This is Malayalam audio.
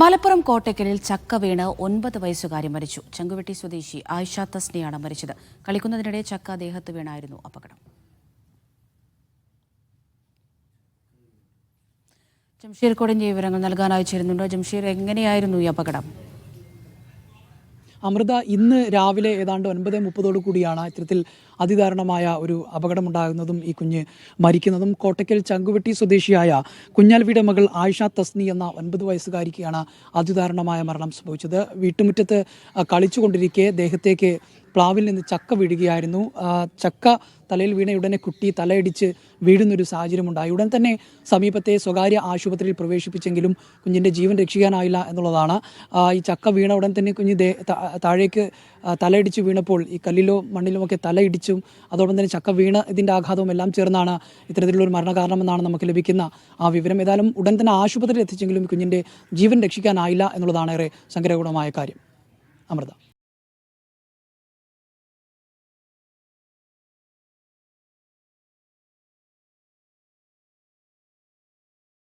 മലപ്പുറം കോട്ടയ്ക്കലിൽ ചക്ക വീണ് ഒൻപത് വയസ്സുകാരി മരിച്ചു. ചെങ്കുവെട്ടി സ്വദേശി ആയിഷ തസ്നിയാണ് മരിച്ചത്. കളിക്കുന്നതിനിടെ ചക്ക ദേഹത്ത് വീണായിരുന്നു അപകടം. ജംഷീർ കോടിന്റെ വിവരങ്ങൾ നൽകാനായി ചേരുന്നുണ്ട്. ജംഷീർ എങ്ങനെയായിരുന്നു ഈ അപകടം? അമൃത ഇന്ന് രാവിലെ ഏതാണ്ട് ഒൻപത് മുപ്പതോടു കൂടിയാണ് ഇത്തരത്തിൽ അതിദാരുണമായ ഒരു അപകടമുണ്ടാകുന്നതും ഈ കുഞ്ഞ് മരിക്കുന്നതും. കോട്ടയ്ക്കൽ ചങ്കുവെട്ടി സ്വദേശിയായ കുഞ്ഞാൽവിയുടെ മകൾ ആയിഷ തസ്നി എന്ന ഒൻപത് വയസ്സുകാരിക്കാണ് അതിദാരുണമായ മരണം സംഭവിച്ചത്. വീട്ടുമുറ്റത്ത് കളിച്ചുകൊണ്ടിരിക്കെ ദേഹത്തേക്ക് പ്ലാവിൽ നിന്ന് ചക്ക വീഴുകയായിരുന്നു ചക്ക തലയിൽ വീണ ഉടനെ കുട്ടി തലയിടിച്ച് വീഴുന്നൊരു സാഹചര്യമുണ്ടായി. ഉടൻ തന്നെ സമീപത്തെ സ്വകാര്യ ആശുപത്രിയിൽ പ്രവേശിപ്പിച്ചെങ്കിലും കുഞ്ഞിന്റെ ജീവൻ രക്ഷിക്കാനായില്ല എന്നുള്ളതാണ്. ഈ ചക്ക വീണ ഉടൻ തന്നെ കുഞ്ഞ് താഴേക്ക് തലയടിച്ച് വീണപ്പോൾ ഈ കല്ലിലോ മണ്ണിലുമൊക്കെ തലയിടിച്ചും അതോടൊപ്പം തന്നെ ചക്ക വീണ ഇതിന്റെ ആഘാതവും എല്ലാം ചേർന്നാണ് ഇത്തരത്തിലുള്ള ഒരു മരണകാരണമെന്നാണ് നമുക്ക് ലഭിക്കുന്ന ആ വിവരം. ഏതായാലും ഉടൻ തന്നെ ആശുപത്രിയിൽ എത്തിച്ചെങ്കിലും കുഞ്ഞിന്റെ ജീവൻ രക്ഷിക്കാനായില്ല എന്നുള്ളതാണ് ഏറെ സങ്കരഗുണമായ കാര്യം. അമൃത.